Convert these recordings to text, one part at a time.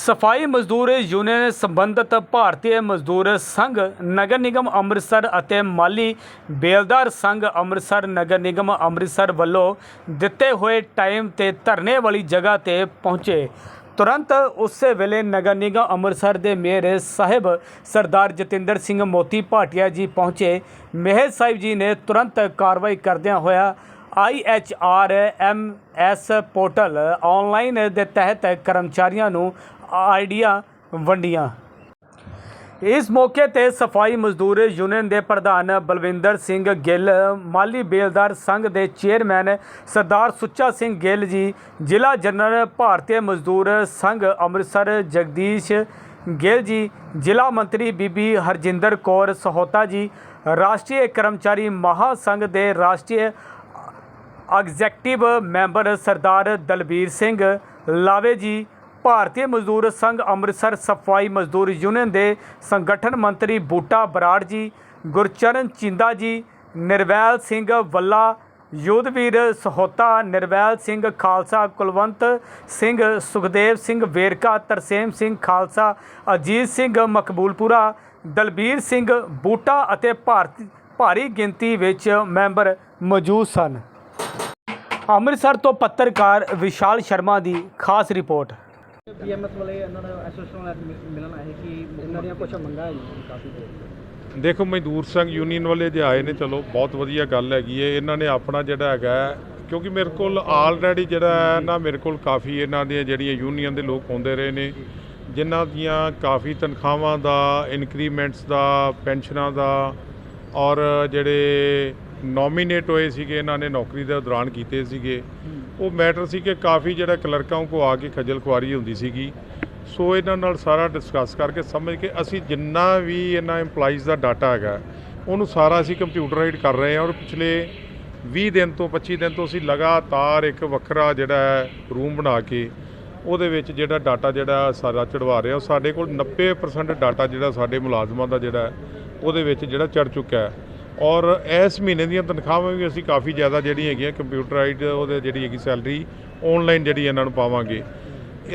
ਸਫ਼ਾਈ ਮਜ਼ਦੂਰ ਯੂਨੀਅਨ ਸੰਬੰਧਤ ਭਾਰਤੀ ਮਜ਼ਦੂਰ ਸੰਘ, ਨਗਰ ਨਿਗਮ ਅੰਮ੍ਰਿਤਸਰ ਅਤੇ ਮਾਲੀ ਬੇਲਦਾਰ ਸੰਘ ਅੰਮ੍ਰਿਤਸਰ, ਨਗਰ ਨਿਗਮ ਅੰਮ੍ਰਿਤਸਰ ਵੱਲੋਂ ਦਿੱਤੇ ਹੋਏ ਟਾਈਮ ਤੇ ਧਰਨੇ ਵਾਲੀ ਜਗ੍ਹਾ ਤੇ ਪਹੁੰਚੇ। ਤੁਰੰਤ ਉਸੇ ਵੇਲੇ ਨਗਰ ਨਿਗਮ ਅੰਮ੍ਰਿਤਸਰ ਦੇ ਮੇਅਰ ਸਾਹਿਬ ਸਰਦਾਰ ਜਤਿੰਦਰ ਸਿੰਘ ਮੋਤੀ ਭਾਟੀਆ ਜੀ ਪਹੁੰਚੇ। ਮੇਹਰ ਸਾਹਿਬ ਜੀ ਨੇ ਤੁਰੰਤ ਕਾਰਵਾਈ ਕਰਦਿਆਂ ਹੋਇਆ I H R IHR MS portal online ਦੇ ਤਹਿਤ ਕਰਮਚਾਰੀਆਂ ਨੂੰ ਆਈਡੀਆ ਵੰਡੀਆਂ। ਇਸ ਮੌਕੇ ਤੇ ਸਫ਼ਾਈ ਮਜ਼ਦੂਰ ਯੂਨੀਅਨ ਦੇ ਪ੍ਰਧਾਨ ਬਲਵਿੰਦਰ ਸਿੰਘ ਗਿੱਲ, ਮਾਲੀ ਬੇਲਦਾਰ ਸੰਘ ਦੇ ਚੇਅਰਮੈਨ ਸਰਦਾਰ ਸੁੱਚਾ ਸਿੰਘ ਗਿੱਲ ਜੀ, ਜ਼ਿਲ੍ਹਾ ਜਨਰਲ ਭਾਰਤੀ ਮਜ਼ਦੂਰ ਸੰਘ ਅੰਮ੍ਰਿਤਸਰ ਜਗਦੀਸ਼ ਗਿੱਲ ਜੀ, ਜ਼ਿਲ੍ਹਾ ਮੰਤਰੀ ਬੀਬੀ ਹਰਜਿੰਦਰ ਕੌਰ ਸਹੋਤਾ ਜੀ, ਰਾਸ਼ਟਰੀ ਕਰਮਚਾਰੀ ਮਹਾ ਸੰਘ ਦੇ ਰਾਸ਼ਟਰੀ ਐਗਜ਼ੈਕਟਿਵ ਮੈਂਬਰ ਸਰਦਾਰ ਦਲਬੀਰ ਸਿੰਘ ਲਾਵੇ ਜੀ ਭਾਰਤੀ ਮਜ਼ਦੂਰ ਸੰਘ ਅੰਮ੍ਰਿਤਸਰ ਸਫ਼ਾਈ ਮਜ਼ਦੂਰ ਯੂਨੀਅਨ ਦੇ ਸੰਗਠਨ ਮੰਤਰੀ ਬੂਟਾ ਬਰਾੜ ਜੀ, ਗੁਰਚਰਨ ਚਿੰਦਾ ਜੀ, ਨਿਰਵੈਲ ਸਿੰਘ ਵੱਲਾ ਯੋਧਵੀਰ ਸਹੋਤਾ, ਨਿਰਵੈਲ ਸਿੰਘ ਖਾਲਸਾ, ਕੁਲਵੰਤ ਸਿੰਘ ਸੁਖਦੇਵ ਸਿੰਘ ਵੇਰਕਾ, ਤਰਸੇਮ ਸਿੰਘ ਖਾਲਸਾ, ਅਜੀਤ ਸਿੰਘ ਮਕਬੂਲਪੁਰਾ, ਦਲਬੀਰ ਸਿੰਘ ਬੂਟਾ ਅਤੇ ਭਾਰਤੀ, ਭਾਰੀ ਗਿਣਤੀ ਵਿੱਚ ਮੈਂਬਰ ਮੌਜੂਦ ਸਨ। ਅੰਮ੍ਰਿਤਸਰ ਤੋਂ ਪੱਤਰਕਾਰ ਵਿਸ਼ਾਲ ਸ਼ਰਮਾ ਦੀ ਖਾਸ ਰਿਪੋਰਟ। ਬੀਐਮਐਸ ਵਾਲੇ ਇਹਨਾਂ ਦਾ ਐਸੋਸੀਏਸ਼ਨ ਨਾਲ ਮਿਲਣ ਆਏ ਕਿ ਇਹਨਾਂ ਦੀਆਂ ਕੁਝ ਮੰਗਾਂ ਹੈ ਕਾਫੀ ਦੇਰ ਦੇਖੋ ਮਜ਼ਦੂਰ ਸੰਘ ਯੂਨੀਅਨ ਵਾਲੇ ਜੇ ਆਏ ਨੇ, ਚਲੋ ਬਹੁਤ ਵਧੀਆ ਗੱਲ ਹੈਗੀ ਹੈ ਇਹਨਾਂ ਨੇ ਆਪਣਾ ਜਿਹੜਾ ਹੈਗਾ ਕਿਉਂਕਿ ਮੇਰੇ ਕੋਲ ਆਲਰੇਡੀ ਜਿਹੜਾ ਹੈ ਨਾ, ਮੇਰੇ ਕੋਲ ਕਾਫੀ ਇਹਨਾਂ ਦੀਆਂ ਜਿਹੜੀਆਂ ਯੂਨੀਅਨ ਦੇ ਲੋਕ ਆਉਂਦੇ ਰਹੇ ਨੇ, ਜਿਨ੍ਹਾਂ ਦੀਆਂ ਕਾਫੀ ਤਨਖਾਹਾਂ ਦਾ ਇਨਕਰੀਮੈਂਟਸ ਦਾ ਪੈਨਸ਼ਨਾਂ ਦਾ ਔਰ ਜਿਹੜੇ ਨੋਮੀਨੇਟ ਹੋਏ ਸੀਗੇ, ਇਹਨਾਂ ਨੇ ਨੌਕਰੀ ਦੇ ਦੌਰਾਨ ਕੀਤੇ ਸੀਗੇ। ਉਹ ਮੈਟਰ ਸੀ ਕਿ ਕਾਫੀ ਜਿਹੜਾ ਕਲਰਕਾਂ ਕੋ ਆ ਕੇ ਖੱਜਲ ਖੁਆਰੀ ਹੁੰਦੀ ਸੀਗੀ। ਸੋ ਇਹਨਾਂ ਨਾਲ ਸਾਰਾ ਡਿਸਕਸ ਕਰਕੇ ਸਮਝ ਕੇ ਅਸੀਂ ਜਿੰਨਾ ਵੀ ਇਹਨਾਂ EMPLOYEES ਦਾ ਡਾਟਾ ਹੈਗਾ, ਉਹਨੂੰ ਸਾਰਾ ਅਸੀਂ ਕੰਪਿਊਟਰਾਈਡ ਕਰ ਰਹੇ ਹਾਂ ਔਰ ਪਿਛਲੇ 20 ਦਿਨ ਤੋਂ 25 ਦਿਨ ਤੋਂ ਅਸੀਂ ਲਗਾਤਾਰ ਇੱਕ ਵੱਖਰਾ ਜਿਹੜਾ ਰੂਮ ਬਣਾ ਕੇ ਉਹਦੇ ਵਿੱਚ ਜਿਹੜਾ ਡਾਟਾ ਜਿਹੜਾ ਸਾਰਾ ਚੜਵਾ ਰਹੇ ਹਾਂ। ਉਹ ਸਾਡੇ ਕੋਲ 90% ਡਾਟਾ ਜਿਹੜਾ ਸਾਡੇ ਮੁਲਾਜ਼ਮਾਂ ਦਾ ਜਿਹੜਾ ਉਹਦੇ ਵਿੱਚ ਜਿਹੜਾ ਚੜ ਚੁੱਕਾ ਹੈ। ਔਰ ਇਸ ਮਹੀਨੇ ਦੀਆਂ ਤਨਖਾਹਾਂ ਵੀ ਅਸੀਂ ਕਾਫੀ ਜ਼ਿਆਦਾ ਜਿਹੜੀ ਹੈਗੀਆਂ ਕੰਪਿਊਟਰਾਈਡ ਉਹਦੇ ਜਿਹੜੀ ਹੈਗੀ ਸੈਲਰੀ ਆਨਲਾਈਨ ਜਿਹੜੀ ਇਹਨਾਂ ਨੂੰ ਪਾਵਾਂਗੇ।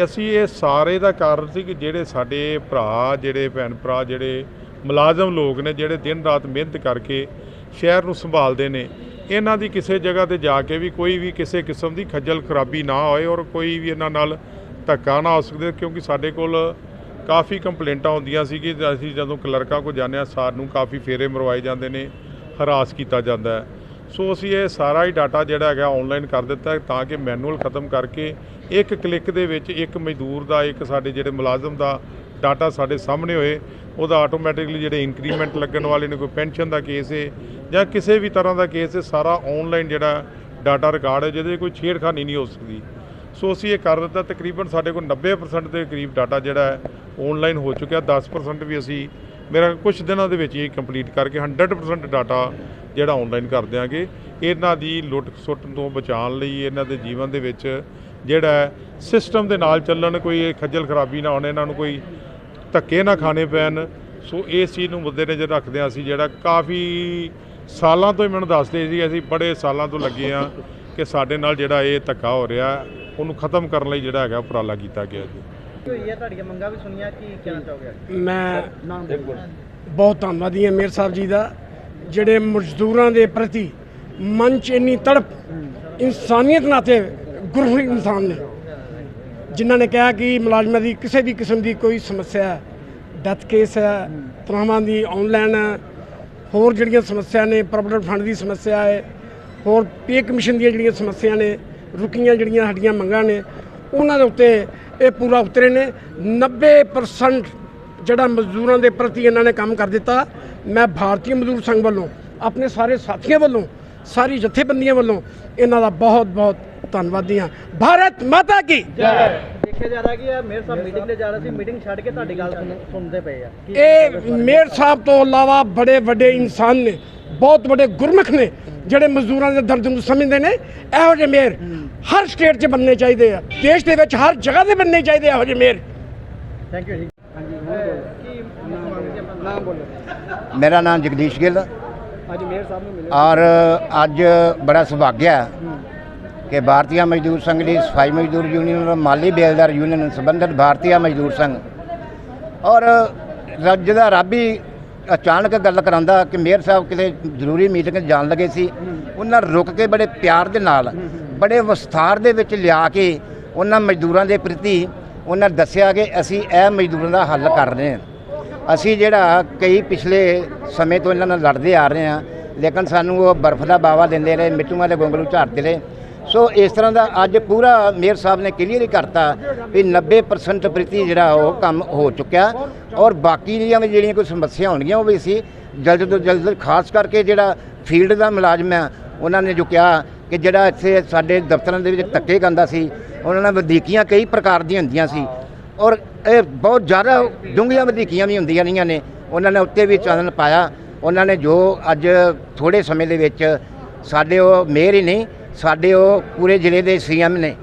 ਅਸੀਂ ਇਹ ਸਾਰੇ ਦਾ ਕਾਰਨ ਸੀ ਕਿ ਜਿਹੜੇ ਸਾਡੇ ਭਰਾ, ਜਿਹੜੇ ਭੈਣ ਭਰਾ, ਜਿਹੜੇ ਮੁਲਾਜ਼ਮ ਲੋਕ ਨੇ, ਜਿਹੜੇ ਦਿਨ ਰਾਤ ਮਿਹਨਤ ਕਰਕੇ ਸ਼ਹਿਰ ਨੂੰ ਸੰਭਾਲਦੇ ਨੇ, ਇਹਨਾਂ ਦੀ ਕਿਸੇ ਜਗ੍ਹਾ ਤੇ ਜਾ ਕੇ ਵੀ ਕੋਈ ਵੀ ਕਿਸੇ ਕਿਸਮ ਦੀ ਖੱਜਲ ਖਰਾਬੀ ਨਾ ਹੋਏ ਔਰ ਕੋਈ ਵੀ ਇਹਨਾਂ ਨਾਲ ਧੱਕਾ ਨਾ ਹੋ ਸਕਦੇ ਕਿਉਂਕਿ ਸਾਡੇ ਕੋਲ ਕਾਫੀ ਕੰਪਲੇਂਟਾਂ ਆਉਂਦੀਆਂ ਸੀ ਕਿ ਅਸੀਂ ਜਦੋਂ ਕਲਰਕਾਂ ਕੋ ਜਾਂਦੇ ਹਾਂ ਸਾਨੂੰ ਕਾਫੀ ਫੇਰੇ ਮਰਵਾਏ ਜਾਂਦੇ ਨੇ, ਹਰਾਸ ਕੀਤਾ ਜਾਂਦਾ ਹੈ। ਸੋ ਅਸੀਂ ਇਹ ਸਾਰਾ ਹੀ ਡਾਟਾ ਜਿਹੜਾ ਹੈਗਾ ਆਨਲਾਈਨ ਕਰ ਦਿੱਤਾ ਤਾਂ ਕਿ ਮੈਨੂਅਲ ਖਤਮ ਕਰਕੇ ਇੱਕ ਕਲਿੱਕ ਦੇ ਵਿੱਚ ਇੱਕ ਮਜ਼ਦੂਰ ਦਾ, ਇੱਕ ਸਾਡੇ ਜਿਹੜੇ ਮੁਲਾਜ਼ਮ ਦਾ ਡਾਟਾ ਸਾਡੇ ਸਾਹਮਣੇ ਹੋਏ, ਉਹਦਾ ਆਟੋਮੈਟਿਕਲੀ ਜਿਹੜੇ ਇਨਕਰੀਮੈਂਟ ਲੱਗਣ ਵਾਲੇ ਨੇ, ਕੋਈ ਪੈਨਸ਼ਨ ਦਾ ਕੇਸ ਹੈ ਜਾਂ ਕਿਸੇ ਵੀ ਤਰ੍ਹਾਂ ਦਾ ਕੇਸ ਹੈ ਸਾਰਾ ਆਨਲਾਈਨ ਜਿਹੜਾ ਡਾਟਾ ਰਿਕਾਰਡ ਹੈ, ਜਿਹਦੇ 'ਚ ਕੋਈ ਛੇੜਖਾਨੀ ਨਹੀਂ ਹੋ ਸਕਦੀ। ਸੋ ਅਸੀਂ ਇਹ ਕਰ ਦਿੱਤਾ, ਤਕਰੀਬਨ ਸਾਡੇ ਕੋਲ 90% ਦੇ ਕਰੀਬ ਡਾਟਾ ਜਿਹੜਾ ਹੈ ਆਨਲਾਈਨ ਹੋ ਚੁੱਕਿਆ। 10% ਵੀ ਅਸੀਂ ਮੇਰਾ ਕੁਝ ਦਿਨਾਂ ਦੇ ਵਿੱਚ ਹੀ ਕੰਪਲੀਟ ਕਰਕੇ 100% ਡਾਟਾ ਜਿਹੜਾ ਆਨਲਾਈਨ ਕਰ ਦਿਆਂਗੇ। ਇਹਨਾਂ ਦੀ ਲੁੱਟ ਸੁੱਟ ਤੋਂ ਬਚਾਉਣ ਲਈ, ਇਹਨਾਂ ਦੇ ਜੀਵਨ ਦੇ ਵਿੱਚ ਜਿਹੜਾ ਸਿਸਟਮ ਦੇ ਨਾਲ ਚੱਲਣ ਕੋਈ ਇਹ ਖੱਜਲ ਖਰਾਬੀ ਨਾ ਹੋਣ, ਇਹਨਾਂ ਨੂੰ ਕੋਈ ਧੱਕੇ ਨਾ ਖਾਣੇ ਪੈਣ। ਸੋ ਇਸ ਚੀਜ਼ ਨੂੰ ਮੁੱਦੇ ਨਜ਼ਰ ਰੱਖਦੇ ਹਾਂ ਅਸੀਂ, ਜਿਹੜਾ ਕਾਫੀ ਸਾਲਾਂ ਤੋਂ ਹੀ ਮੈਨੂੰ ਦੱਸਦੇ ਸੀ, ਅਸੀਂ ਬੜੇ ਸਾਲਾਂ ਤੋਂ ਲੱਗੇ ਆ ਕਿ ਸਾਡੇ ਨਾਲ ਜਿਹੜਾ ਇਹ ਧੱਕਾ ਹੋ ਰਿਹਾ। ਉਹਨੂੰ ਖਤਮ ਕਰਨ ਲਈ ਜਿਹੜਾ ਹੈਗਾ ਉਪਰਾਲਾ ਕੀਤਾ ਗਿਆ ਜੀ। ਹੋਈ ਹੈ ਤੁਹਾਡੀਆਂ ਮੰਗਾਂ ਵੀ ਸੁਣੀਆਂ ਕੀ ਕਹਿਣਾ ਚਾਹੋਗੇ? ਮੈਂ ਬਹੁਤ ਧੰਨਵਾਦੀ ਹਾਂ ਮੇਰ ਸਾਹਿਬ ਜੀ ਦਾ ਜਿਹੜੇ ਮਜ਼ਦੂਰਾਂ ਦੇ ਪ੍ਰਤੀ ਮਨ 'ਚ ਇੰਨੀ ਤੜਪ ਇਨਸਾਨੀਅਤ ਨਾਤੇ ਗੁਰੂ ਇਨਸਾਨ ਨੇ। ਜਿਨ੍ਹਾਂ ਨੇ ਕਿਹਾ ਕਿ ਮੁਲਾਜ਼ਮਾਂ ਦੀ ਕਿਸੇ ਵੀ ਕਿਸਮ ਦੀ ਕੋਈ ਸਮੱਸਿਆ ਹੈ ਡੈਥ ਕੇਸ ਹੈ ਤਨਖਾਹਾਂ ਦੀ ਆਨਲਾਈਨ ਹੈ ਹੋਰ ਜਿਹੜੀਆਂ ਸਮੱਸਿਆ ਨੇ ਪ੍ਰੋਵੀਡੈਂਟ ਫੰਡ ਦੀ ਸਮੱਸਿਆ ਹੈ ਹੋਰ ਪੇ ਕਮਿਸ਼ਨ ਦੀਆਂ ਜਿਹੜੀਆਂ ਸਮੱਸਿਆ ਨੇ ਰੁਕੀਆਂ ਜਿਹੜੀਆਂ ਸਾਡੀਆਂ ਮੰਗਾਂ ਨੇ ਉਹਨਾਂ ਦੇ ਉੱਤੇ ਇਹ ਪੂਰਾ ਉਤਰੇ ਨੇ। 90% ਜਿਹੜਾ ਮਜ਼ਦੂਰਾਂ ਦੇ ਪ੍ਰਤੀ ਇਹਨਾਂ ਨੇ ਕੰਮ ਕਰ ਦਿੱਤਾ ਮੈਂ ਭਾਰਤੀ ਮਜ਼ਦੂਰ ਸੰਘ ਵੱਲੋਂ ਆਪਣੇ ਸਾਰੇ ਸਾਥੀਆਂ ਵੱਲੋਂ ਸਾਰੀ ਜਥੇਬੰਦੀਆਂ ਵੱਲੋਂ ਇਹਨਾਂ ਦਾ ਬਹੁਤ ਬਹੁਤ ਧੰਨਵਾਦੀ ਹਾਂ। ਭਾਰਤ ਮਾਤਾ ਕੀ ਦੇਖਿਆ ਜਾ ਰਿਹਾ ਕਿ ਇਹ ਮੇਅਰ ਸਾਹਿਬ ਮੀਟਿੰਗ ਤੇ ਜਾ ਰਹੇ ਸੀ ਮੀਟਿੰਗ ਛੱਡ ਕੇ ਤੁਹਾਡੀ ਗੱਲ ਸੁਣ- ਸੁਣਦੇ ਪਏ ਆ। ਕੀ ਇਹ ਮੇਅਰ ਸਾਹਿਬ ਤੋਂ ਇਲਾਵਾ ਬੜੇ ਵੱਡੇ ਇਨਸਾਨ ਨੇ ਬਹੁਤ ਵੱਡੇ ਗੁਰਮੁਖ ਨੇ ਜਿਹੜੇ ਮਜ਼ਦੂਰਾਂ ਦੇ ਦਰਦ ਨੂੰ ਸਮਝਦੇ ਨੇ। ਇਹੋ ਜਿਹੇ ਮੇਅਰ ਹਰ ਸਟੇਟ 'ਚ ਬਣਨੇ ਚਾਹੀਦੇ ਆ। ਦੇਸ਼ ਦੇ ਵਿੱਚ ਹਰ ਜਗ੍ਹਾ ਤੇ ਬਣਨੇ ਚਾਹੀਦੇ ਆ ਇਹੋ ਜਿਹੇ ਮੇਅਰ। ਥੈਂਕ ਯੂ ਜੀ। ਹਾਂਜੀ ਕੀ ਮੰਗਦੇ ਆਪਾਂ ਨਾਮ ਬੋਲੋ। ਮੇਰਾ ਨਾਮ ਜਗਦੀਸ਼ ਗਿੱਲ। ਅੱਜ ਮੇਅਰ ਸਾਹਿਬ ਨੂੰ ਮਿਲੇ। ਔਰ ਅੱਜ ਬੜਾ ਸੁਭਾਗਿਆ ਹੈ ਕਿ ਭਾਰਤੀय ਮਜ਼ਦੂਰ ਸੰਘ ਦੀ ਸਫ਼ਾਈ ਮਜ਼ਦੂਰ ਯੂਨੀਅਨ ਔਰ ਮਾਲੀ ਬੇਲਦਾਰ ਯੂਨੀਅਨ ਨਾਲ ਸੰਬੰਧਿਤ ਭਾਰਤੀय ਮਜ਼ਦੂਰ ਸੰਘ। ਔਰ ਰੱਜ ਦਾ ਰਾਬੀ ਅਚਾਨਕ ਗੱਲ ਕਰਾਂਦਾ ਕਿ ਮੇਅਰ ਸਾਹਿਬ ਕਿਤੇ ਜ਼ਰੂਰੀ ਮੀਟਿੰਗ 'ਚ ਜਾਣ ਲੱਗੇ ਸੀ। ਉਹਨਾਂ ਰੁਕ ਕੇ ਬੜੇ ਪਿਆਰ ਦੇ ਨਾਲ ਬੜੇ ਵਿਸਥਾਰ ਦੇ ਵਿੱਚ ਲਿਆ ਕੇ ਉਹਨਾਂ ਮਜ਼ਦੂਰਾਂ ਦੇ ਪ੍ਰਤੀ ਉਹਨਾਂ ਦੱਸਿਆ ਕਿ ਅਸੀਂ ਇਹ ਮਜ਼ਦੂਰਾਂ ਦਾ ਹੱਲ ਕਰ ਰਹੇ ਹਾਂ। ਅਸੀਂ ਜਿਹੜਾ ਕਈ ਪਿਛਲੇ ਸਮੇਂ ਤੋਂ ਇਹਨਾਂ ਨਾਲ ਲੜਦੇ ਆ ਰਹੇ ਹਾਂ, ਲੇਕਿਨ ਸਾਨੂੰ ਉਹ ਬਰਫ਼ ਦਾ ਬਾਵਾ ਦਿੰਦੇ ਰਹੇ ਮਿੱਟੂਆਂ ਦੇ ਗੋਂਗਲੂ ਝਾੜਦੇ ਰਹੇ। ਸੋ ਇਸ ਤਰ੍ਹਾਂ ਦਾ ਅੱਜ ਪੂਰਾ ਮੇਅਰ ਸਾਹਿਬ ਨੇ ਕਲੀਅਰ ਹੀ ਕਰਤਾ ਵੀ 90% ਪ੍ਰਤੀ ਜਿਹੜਾ ਉਹ ਕੰਮ ਹੋ ਚੁੱਕਿਆ ਔਰ ਬਾਕੀ ਦੀਆਂ ਵੀ ਜਿਹੜੀਆਂ ਕੋਈ ਸਮੱਸਿਆ ਹੋਣਗੀਆਂ ਉਹ ਵੀ ਸੀ ਜਲਦ ਤੋਂ ਜਲਦ ਖਾਸ ਕਰਕੇ ਜਿਹੜਾ ਫੀਲਡ ਦਾ ਮੁਲਾਜ਼ਮ ਹੈ, ਉਹਨਾਂ ਨੇ ਜੋ ਕਿਹਾ ਕਿ ਜਿਹੜਾ ਇੱਥੇ ਸਾਡੇ ਦਫ਼ਤਰਾਂ ਦੇ ਵਿੱਚ ਧੱਕੇ ਖਾਂਦਾ ਸੀ, ਉਹਨਾਂ ਨਾਲ ਵਧੀਕੀਆਂ ਕਈ ਪ੍ਰਕਾਰ ਦੀਆਂ ਹੁੰਦੀਆਂ ਸੀ। ਔਰ ਇਹ ਬਹੁਤ ਜ਼ਿਆਦਾ ਡੂੰਘੀਆਂ ਵਧੀਕੀਆਂ ਵੀ ਹੁੰਦੀਆਂ ਰਹੀਆਂ ਨੇ। ਉਹਨਾਂ ਨੇ ਉੱਤੇ ਵੀ ਚਾਨਣ ਪਾਇਆ। ਉਹਨਾਂ ਨੇ ਜੋ ਅੱਜ ਥੋੜੇ ਸਮੇਂ ਦੇ ਵਿੱਚ ਸਾਡੇ ਉਹ ਮੇਅਰ ਹੀ ਨਹੀਂ, ਸਾਡੇ ਉਹ ਪੂਰੇ ਜ਼ਿਲ੍ਹੇ ਦੇ ਸੀਐਮ ਨੇ।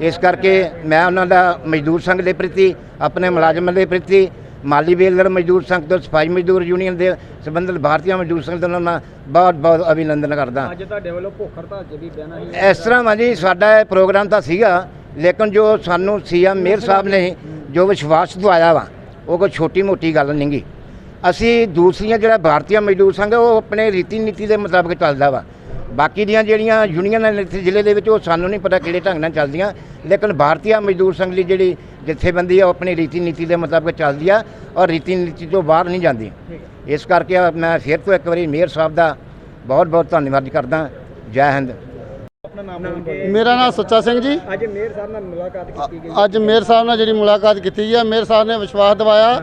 ਇਸ ਕਰਕੇ ਮੈਂ ਉਹਨਾਂ ਦਾ ਮਜ਼ਦੂਰ ਸੰਘ ਦੇ ਪ੍ਰਤੀ, ਆਪਣੇ ਮੁਲਾਜ਼ਮਾਂ ਦੇ ਪ੍ਰਤੀ ਮਾਲੀ ਬੇਲਰ ਮਜ਼ਦੂਰ ਸੰਘ ਤੋਂ ਸਫ਼ਾਈ ਮਜ਼ਦੂਰ ਯੂਨੀਅਨ ਦੇ ਸੰਬੰਧਿਤ ਭਾਰਤੀ ਮਜ਼ਦੂਰ ਸੰਘ ਦਾ ਬਹੁਤ ਬਹੁਤ ਅਭਿਨੰਦਨ ਕਰਦਾ। ਅੱਜ ਤੁਹਾਡੇ ਵੱਲੋਂ ਭੁੱਖ ਹੜਤਾਲ 'ਚ ਵੀ ਬਹਿਣਾ ਇਸ ਤਰ੍ਹਾਂ ਜੀ ਸਾਡਾ ਇਹ ਪ੍ਰੋਗਰਾਮ ਤਾਂ ਸੀਗਾ ਲੇਕਿਨ ਜੋ ਸਾਨੂੰ ਸੀਐਮ ਮੇਅਰ ਸਾਹਿਬ ਨੇ ਜੋ ਵਿਸ਼ਵਾਸ ਦਵਾਇਆ ਵਾ ਉਹ ਕੋਈ ਛੋਟੀ ਮੋਟੀ ਗੱਲ ਨਹੀਂ ਗੀ। ਅਸੀਂ ਦੂਸਰੀਆਂ ਜਿਹੜਾ ਭਾਰਤੀ ਮਜ਼ਦੂਰ ਸੰਘ ਉਹ ਆਪਣੇ ਰੀਤੀ ਨੀਤੀ ਦੇ ਮੁਤਾਬਕ ਚੱਲਦਾ ਵਾ। ਬਾਕੀ ਦੀਆਂ ਜਿਹੜੀਆਂ ਯੂਨੀਅਨਾਂ ਨੇ ਇੱਥੇ ਜ਼ਿਲ੍ਹੇ ਦੇ ਵਿੱਚ ਉਹ ਸਾਨੂੰ ਨਹੀਂ ਪਤਾ ਕਿਹੜੇ ਢੰਗ ਨਾਲ ਚੱਲਦੀਆਂ ਲੇਕਿਨ ਭਾਰਤੀ ਮਜ਼ਦੂਰ ਸੰਘ ਦੀ ਜਿਹੜੀ ਜਥੇਬੰਦੀ ਆ ਉਹ ਆਪਣੀ ਰੀਤੀ ਨੀਤੀ ਦੇ ਮੁਤਾਬਕ ਚੱਲਦੀ ਆ ਔਰ ਰੀਤੀ ਨੀਤੀ ਤੋਂ ਬਾਹਰ ਨਹੀਂ ਜਾਂਦੀ। ਇਸ ਕਰਕੇ ਮੈਂ ਫਿਰ ਤੋਂ ਇੱਕ ਵਾਰੀ ਮੇਅਰ ਸਾਹਿਬ ਦਾ ਬਹੁਤ ਬਹੁਤ ਧੰਨਵਾਦ ਕਰਦਾ। ਜੈ ਹਿੰਦ। ਆਪਣਾ ਨਾਮ ਬੋਲ ਮੇਰਾ ਨਾਮ ਸੁੱਚਾ ਸਿੰਘ ਜੀ। ਅੱਜ ਮੇਅਰ ਸਾਹਿਬ ਨਾਲ ਮੁਲਾਕਾਤ ਕੀਤੀ ਗਈ ਅੱਜ ਮੇਅਰ ਸਾਹਿਬ ਨਾਲ ਜਿਹੜੀ ਮੁਲਾਕਾਤ ਕੀਤੀ ਹੈ ਮੇਅਰ ਸਾਹਿਬ ਨੇ ਵਿਸ਼ਵਾਸ ਦਿਵਾਇਆ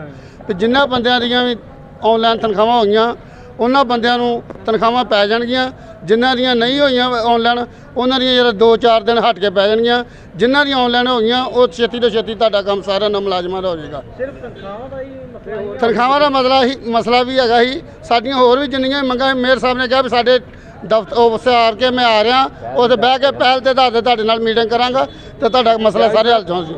ਕਿ ਜਿਨ੍ਹਾਂ ਬੰਦਿਆਂ ਦੀਆਂ ਵੀ ਆਨਲਾਈਨ ਤਨਖਾਹਾਂ ਹੋਈਆਂ ਉਹਨਾਂ ਬੰਦਿਆਂ ਨੂੰ ਤਨਖਾਹਾਂ ਪੈ ਜਾਣਗੀਆਂ। ਜਿਨ੍ਹਾਂ ਦੀਆਂ ਨਹੀਂ ਹੋਈਆਂ ਆਨਲਾਈਨ ਉਹਨਾਂ ਦੀਆਂ ਜਿਹੜਾ 2-4 ਦਿਨ ਹਟ ਕੇ ਪੈ ਜਾਣਗੀਆਂ। ਜਿਨ੍ਹਾਂ ਦੀਆਂ ਆਨਲਾਈਨ ਹੋਈਆਂ ਉਹ ਛੇਤੀ ਤੋਂ ਛੇਤੀ ਤੁਹਾਡਾ ਕੰਮ ਸਾਰਾ ਨਾ ਮੁਲਾਜ਼ਮਾਂ ਦਾ ਹੋ ਜਾਏਗਾ। ਸਿਰਫ ਤਨਖਾਹਾਂ ਦਾ ਹੀ ਮਸਲਾ ਹੀ ਤਨਖਾਹਾਂ ਦਾ ਮਸਲਾ ਹੀ ਮਸਲਾ ਵੀ ਹੈਗਾ ਹੀ ਸਾਡੀਆਂ ਹੋਰ ਵੀ ਜਿੰਨੀਆਂ ਮੰਗਾਂ ਮੇਅਰ ਸਾਹਿਬ ਨੇ ਕਿਹਾ ਵੀ ਸਾਡੇ ਦਫ਼ਤਰ ਆਫਿਸ ਆ ਕੇ ਮੈਂ ਆ ਰਿਹਾ। ਉੱਥੇ ਬਹਿ ਕੇ ਪਹਿਲ ਤੇ ਤੁਹਾਡੇ ਨਾਲ ਮੀਟਿੰਗ ਕਰਾਂਗਾ ਤੇ ਤੁਹਾਡਾ ਮਸਲਾ ਸਾਰੇ ਹੱਲ ਹੋਣ ਜੀ।